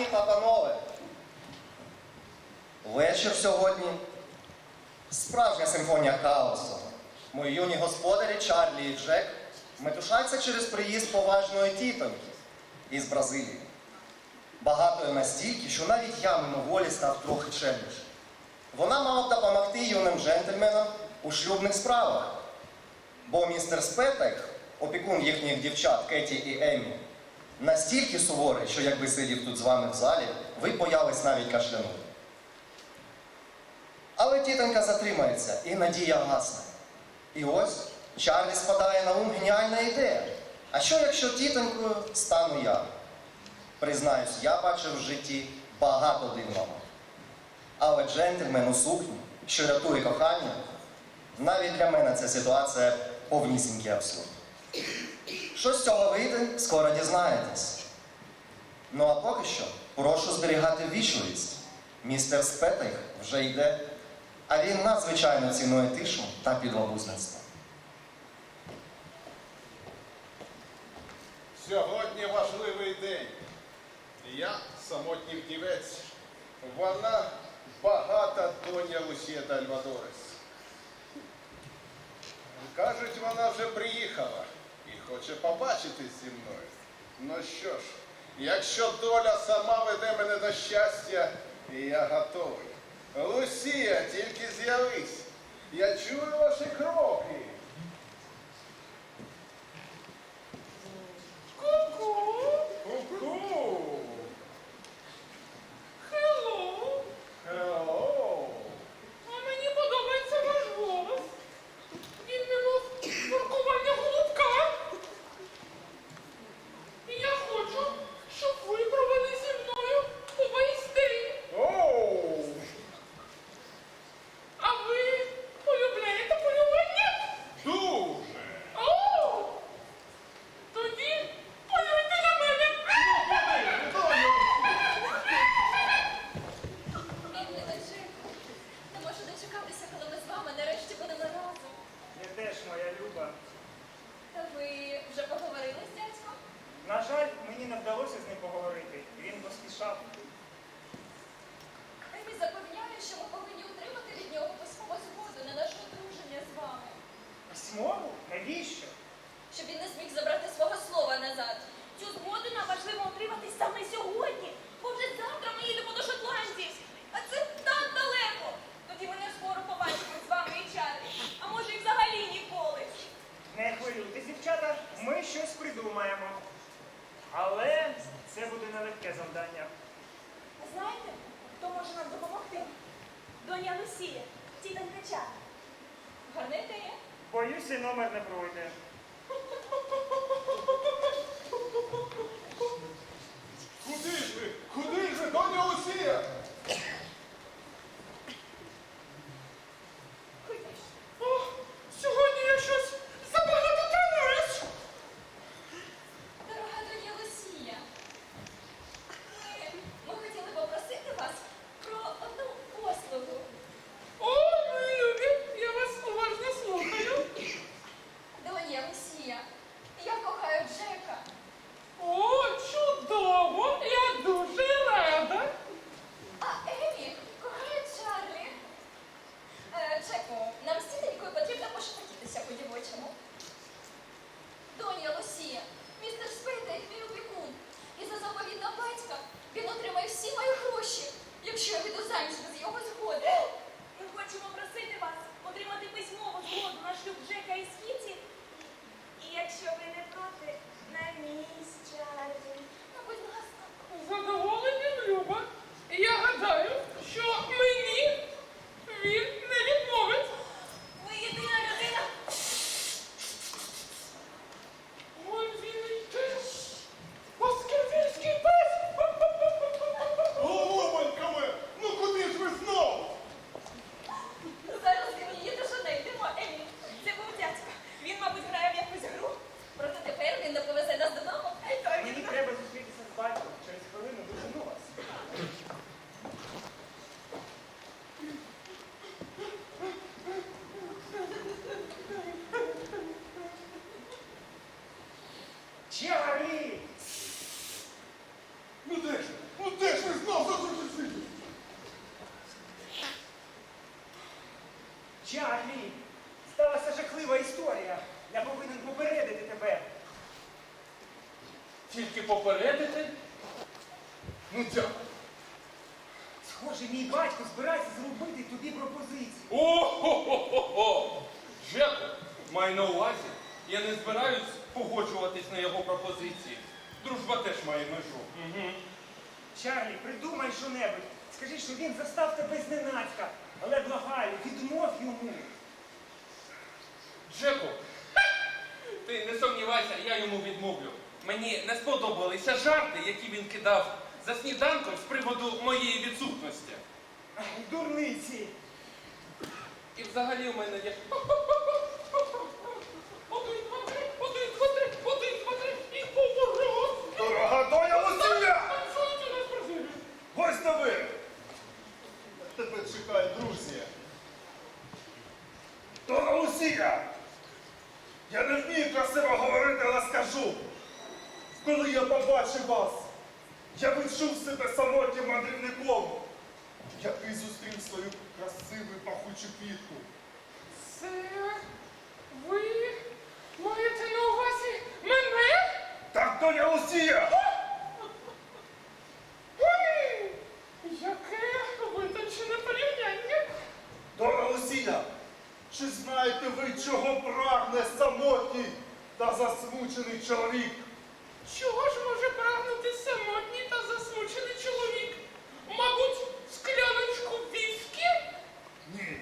Пані та панове, вечір сьогодні справжня симфонія хаосу. Мої юні господарі Чарлі і Джек метушаться через приїзд поважної тітоньки із Бразилії. Багатою настільки, що навіть я мимоволі став трохи чемніше. Вона мала б допомогти юним джентльменам у шлюбних справах. Бо містер Спетек, опікун їхніх дівчат Кеті і Емі, настільки суворий, що якби сидів тут з вами в залі, ви боялись навіть кашлянути. Але тітонька затримається, і надія гасне. І ось Чарлі спадає на ум геніальна ідея. А що якщо тітонькою стану я? Признаюсь, я бачив в житті багато дивного. Але джентльмен у сукні, що рятує кохання, навіть для мене ця ситуація повнісінький абсурд. Що з цього вийде, скоро дізнаєтесь. Ну а поки що прошу зберігати вічливість. Містер Спетик вже йде, а він надзвичайно цінує тишу та підлабузництво. Сьогодні важливий день. Я самотній вдівець. Вона багата доня Лусія Дальвадорес. Кажуть, вона вже приїхала хоче побачитись зі мною. Ну що ж, якщо доля сама веде мене до щастя, я готовий. Лусія, тільки з'явись. Я чую ваші кроки. Тільки попередити. Ну дякую. Схоже, мій батько збирається зробити тобі пропозицію. О-хо-хо-хо-хо! Жеку, маю на увазі, я не збираюсь погоджуватись на його пропозиції. Дружба теж має межу. Угу. Чарлі, придумай що-небудь. Скажи, що він застав тебе зненацька. Але благаю, відмов йому. Джеку, ти не сумнівайся, я йому відмовлю. Мені не сподобалися жарти, які він кидав за сніданком з приводу моєї відсутності. Дурниці. І взагалі у мене є. Один, два, три, один, два, три, один, два, три, і поворот. Дорога доля Лусія! Танцюйте на спортиві. Ось на ви! Тебе чекають друзі. Дорога Лусія! Я не вмію красиво говорити, але скажу. Коли я побачив вас, я відчув себе самотнім мандрівником, який зустрів свою красиву і пахучу квітку. Це ви маєте на увазі мене? Так, доня Лусія! Ой, яке витончене порівняння. Дорога Лусія! Чи знаєте ви, чого прагне самотній та засмучений чоловік? Чого ж може прагнути самотній та засмучений чоловік? Мабуть, скляночку віскі? Ні.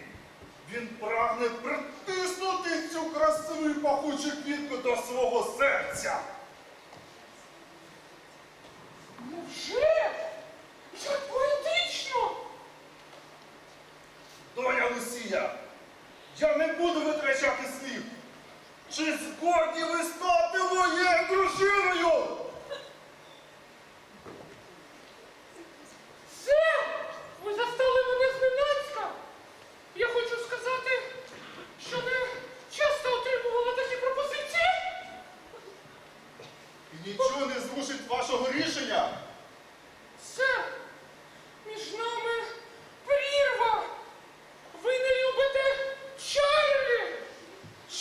Він прагне притиснути цю красиву і пахучу квітку до свого серця. Невже? Як поетично! Доня Лусія, я не буду витрачати слів. Чи згодні ви стати моєю дружиною? Сер! Ви застали мене зненацька! Я хочу сказати, що не часто отримувала такі пропозиції. І нічого не зрушить вашого рішення. Сер! Між нами прірва! Ви не любите Чарлі!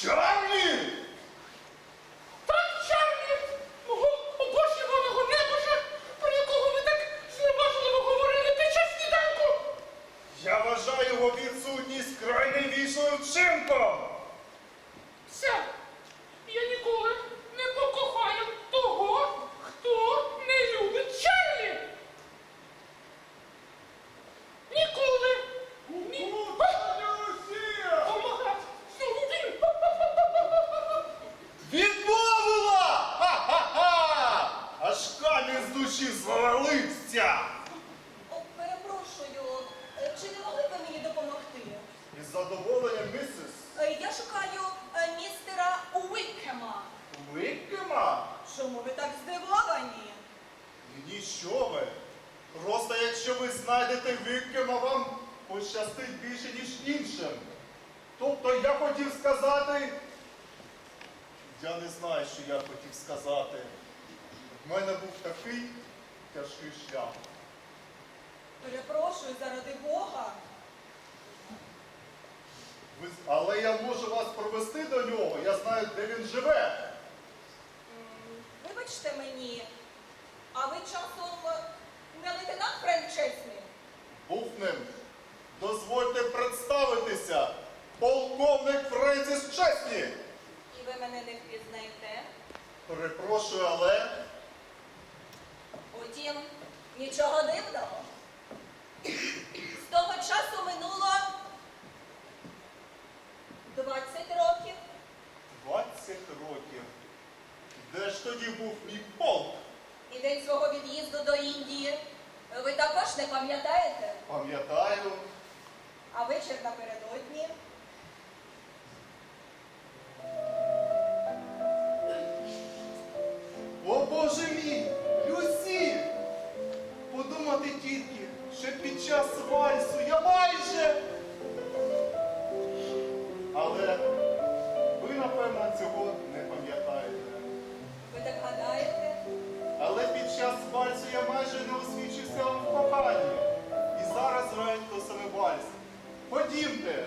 Чарлі! Так, Чарлі! Мого обожнюваного небожа, про якого ви так зневажливо говорили під час сніданку! Я вважаю його відсутність край найвічною вчинком. Сер, я ніколи не покохаю того, хто не любить Чарлі! Ніколи! Ні! Помагать! Знову він! Відмовила! Ха-ха-ха! Аж камінь з душі звалився! О, перепрошую, е, чи не могли б ви мені допомогти? Із задоволенням, місіс. Е, Я шукаю е, містера Уікема. Викима? Чому ви так здивовані? Ні, що ви? Просто якщо ви знайдете Викима, вам пощастить більше, ніж іншим. Тобто я хотів сказати. Я не знаю, що я хотів сказати. В мене був такий тяжкий шлях. Перепрошую, заради Бога. Ви- Але я можу вас провести до нього, я знаю, де він живе. М, Вибачте мені, а ви часом е, не лейтенант Френк Чесний? Був ним. Дозвольте представитися. Полковник Френсіс Чесні. Ви мене не впізнаєте? Перепрошую, але Утім, нічого дивного. Час вальсу я майже. Але ви, напевно, цього не пам'ятаєте. Ви так гадаєте? Але під час вальсу я майже не освічився вам в коханні. І зараз грають той самий вальс. Ходімте,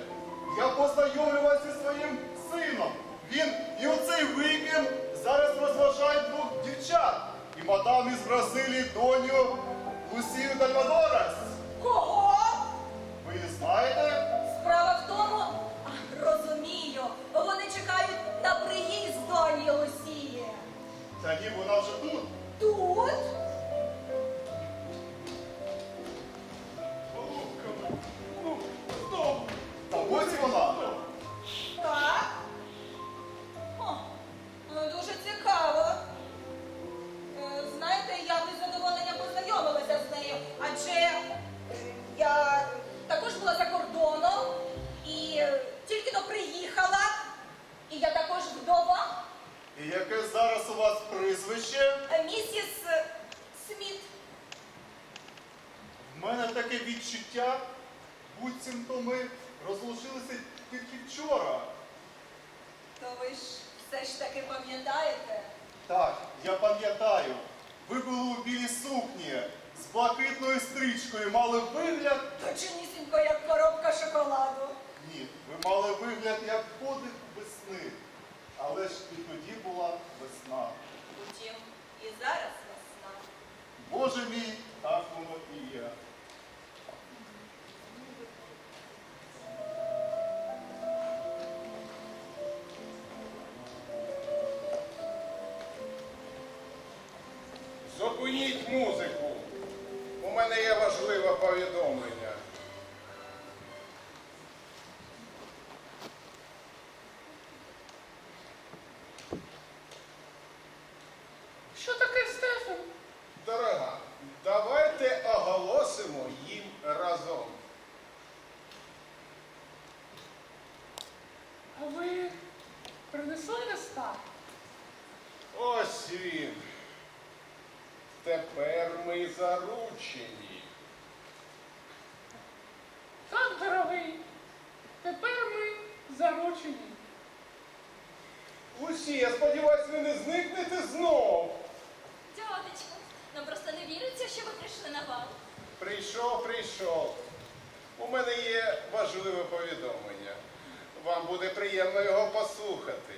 я познайомлю вас зі своїм сином. Він і оцей виким зараз спросили доню Лусію Дальмадорес. І яке зараз у вас прізвище? е, місіс е, Сміт. В мене таке відчуття, буцімто ми розлучилися тільки вчора. То ви ж все ж таки пам'ятаєте? Так, я пам'ятаю. Ви були у білій сукні з блакитною стрічкою, мали вигляд. Точнісінько, як коробка шоколаду. Ні, ви мали вигляд як подих весни. Що таке, Стефан? Дорога, давайте оголосимо їм разом. А ви принесли листа? Ось він. Тепер ми заручені. Так, дорогий. Тепер ми заручені. Усі, я сподіваюся, ви не зникнете знов. Нам просто не віриться, що ви прийшли на бал. Прийшов, прийшов. У мене є важливе повідомлення. Вам буде приємно його послухати.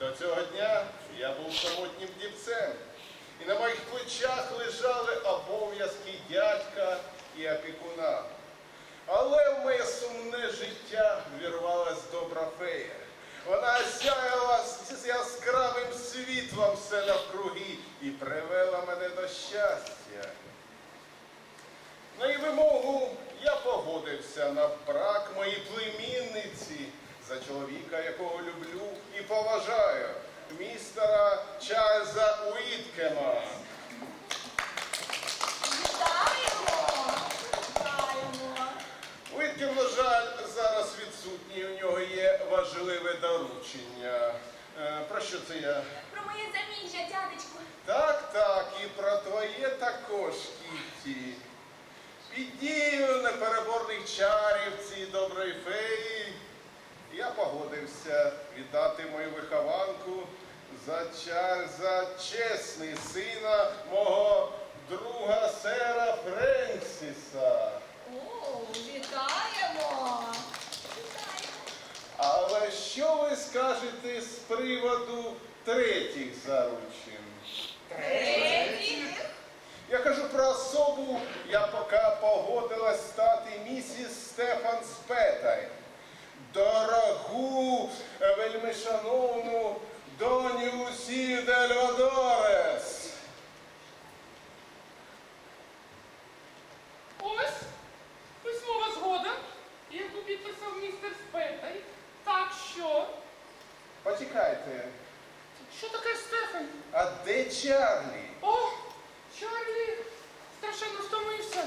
До цього дня я був самотнім дівцем, і на моїх плечах лежали обов'язки дядька і опікуна. Але в моє сумне життя вірвалась добра фея. Вона осяяла з яскравим світлом все навкруги і привела мене до щастя. На її вимогу я погодився на брак моїй племінниці за чоловіка, якого люблю і поважаю, містера Чарльза Уіткема. Відсутній. У нього є важливе доручення. Е, Про що це я? Про моє заміжжя, дядечку. Так, так, і про твоє також, Кітті. Під дією непереборних чарів цієї доброї феї я погодився віддати мою вихованку за Чарльза чесний сина мого скажете з приводу третіх заручин? Третіх? Я кажу про особу, я поки погодилась стати місіс Стефан Спетай. Дорогу, вельмишановну доню Лусію Дельвадорес. Ось письмова згода, яку підписав містер Спетай. Так що? Почекайте, Що таке Стефан? а де Чарлі? О, Чарлі страшенно втомився.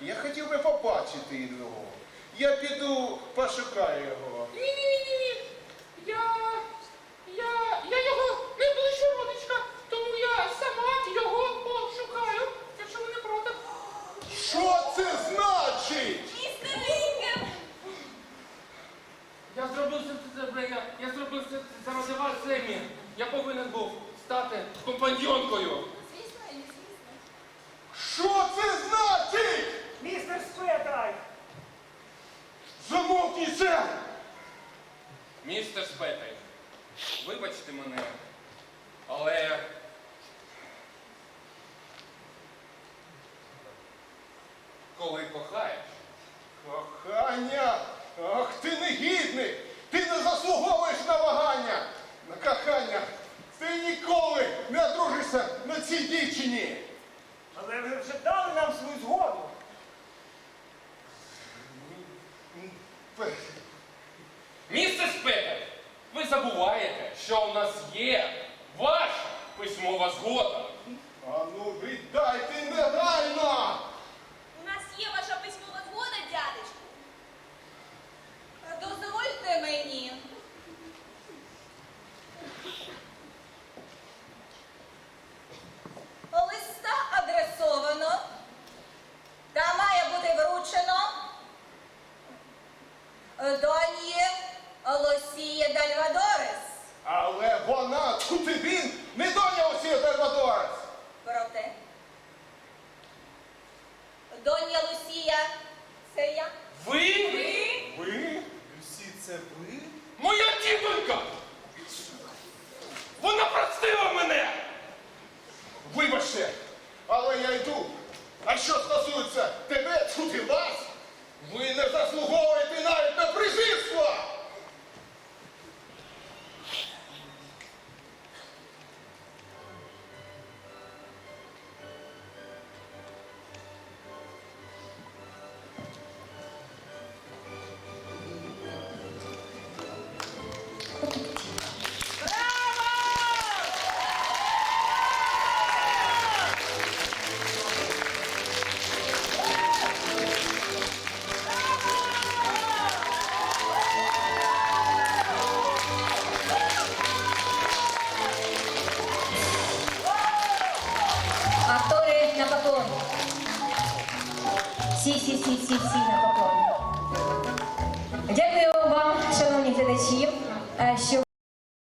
Я хотів би побачити його. Я піду коли кохаєш. Кохання, ах ти негідний! Ти не заслуговуєш на вагання, на кохання. Ти ніколи не одружишся на цій дівчині. Але ви вже дали нам свою згоду. Місце Петер, ви забуваєте, що у нас є ваша письмова згода. Я. Ви? Ви? Люсі, це ви? Моя тітонька! Вона простила мене! Вибачте, але я йду. А що стосується тебе, тут і вас, ви не заслуговуєте Okay.